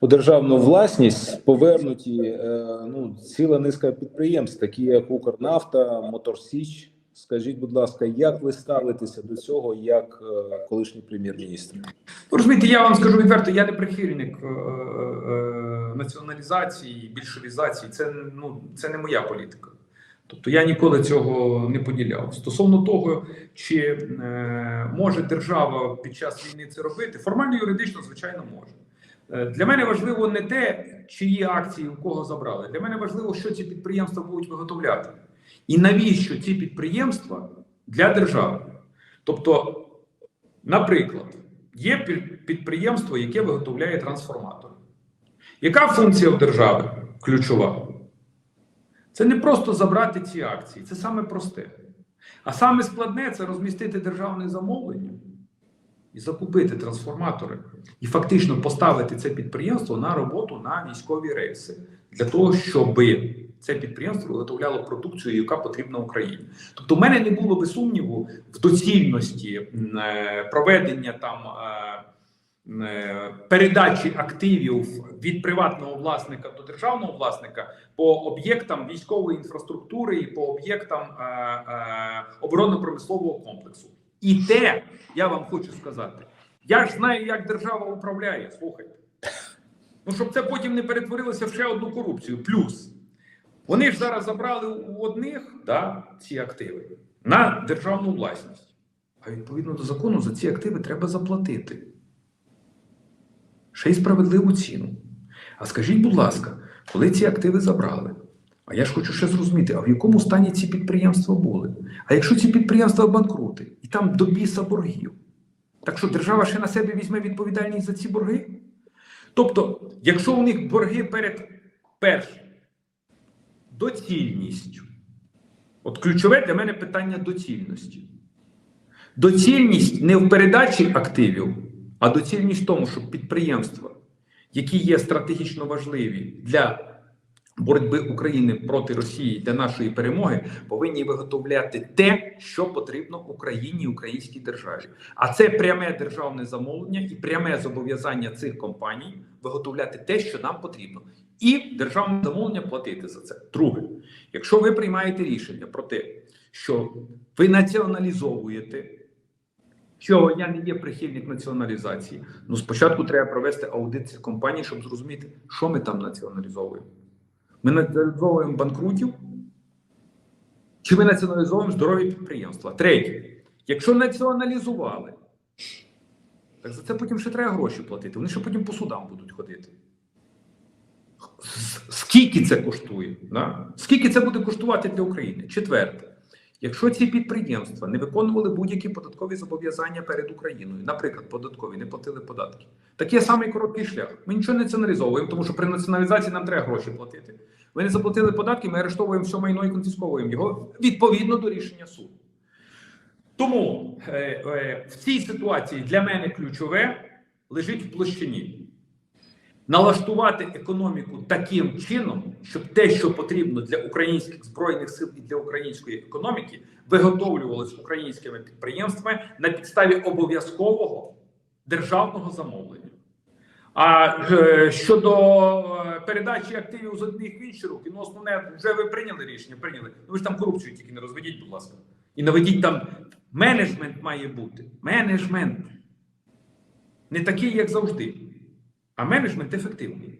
у державну власність повернуті е, ну, ціла низка підприємств, такі як Укрнафта, Моторсіч. Скажіть, будь ласка, як ви ставитеся до цього як е, колишній прем'єр-міністр? Розумієте, я вам скажу відверто, я не прихильник е, е, націоналізації, більшовізації. Це ну це не моя політика. Тобто я ніколи цього не поділяв. Стосовно того, чи е, може держава під час війни це робити, формально юридично, звичайно, може. Е, Для мене важливо не те, чиї акції у кого забрали. Для мене важливо, що ці підприємства будуть виготовляти, і навіщо ці підприємства для держави. Тобто, наприклад, є підприємство, яке виготовляє трансформатори. Яка функція в держави ключова? Це не просто забрати ці акції, це саме просте. А саме складне це розмістити державне замовлення і закупити трансформатори, і фактично поставити це підприємство на роботу на військові рейси для того, щоб це підприємство виготовляло продукцію, яка потрібна Україні. Тобто, в мене не було би сумніву в доцільності е, проведення там. е, е, Передачі активів від приватного власника до державного власника по об'єктам військової інфраструктури і по об'єктам оборонно-промислового комплексу. І те, я вам хочу сказати, я ж знаю, як держава управляє. Слухайте. Ну, щоб це потім не перетворилося в ще одну корупцію. Плюс вони ж зараз забрали у одних да, ці активи на державну власність. А відповідно до закону за ці активи треба заплатити. Ще й справедливу ціну. А скажіть, будь ласка, коли ці активи забрали? А я ж хочу ще зрозуміти, а в якому стані ці підприємства були? А якщо ці підприємства банкрути, і там до біса боргів, так що держава ще на себе візьме відповідальність за ці борги? Тобто, якщо у них борги перед першим доцільністю, от ключове для мене питання доцільності. Доцільність не в передачі активів, а доцільність в тому, щоб підприємства, які є стратегічно важливі для боротьби України проти Росії для нашої перемоги, повинні виготовляти те, що потрібно Україні і українській державі. А це пряме державне замовлення і пряме зобов'язання цих компаній виготовляти те, що нам потрібно, і державне замовлення платити за це. Друге, якщо ви приймаєте рішення про те, що ви націоналізовуєте. Що я не є прихильник націоналізації. Ну, спочатку треба провести аудит цих компаній, щоб зрозуміти, що ми там націоналізовуємо. Ми націоналізовуємо банкрутів, чи ми націоналізовуємо здорові підприємства. Третє, якщо націоналізували, так за це потім ще треба гроші платити. Вони ще потім по судам будуть ходити. Скільки це коштує? Да? Скільки це буде коштувати для України? Четверте. Якщо ці підприємства не виконували будь-які податкові зобов'язання перед Україною, наприклад, податкові, не платили податки, так є самий короткий шлях. Ми нічого не націоналізовуємо, тому що при націоналізації нам треба гроші платити. Ви не заплатили податки, ми арештовуємо все майно і конфісковуємо його відповідно до рішення суду. Тому е, е, в цій ситуації для мене ключове лежить в площині. Налаштувати економіку таким чином, щоб те, що потрібно для українських збройних сил і для української економіки, виготовлювалось українськими підприємствами на підставі обов'язкового державного замовлення. А е, щодо е, передачі активів з одних в інші руки, ну основне, вже ви прийняли рішення, прийняли. Ну ви ж там корупцію тільки не розведіть, будь ласка. І наведіть там менеджмент має бути. Менеджмент. Не такий, як завжди, а менеджмент ефективний.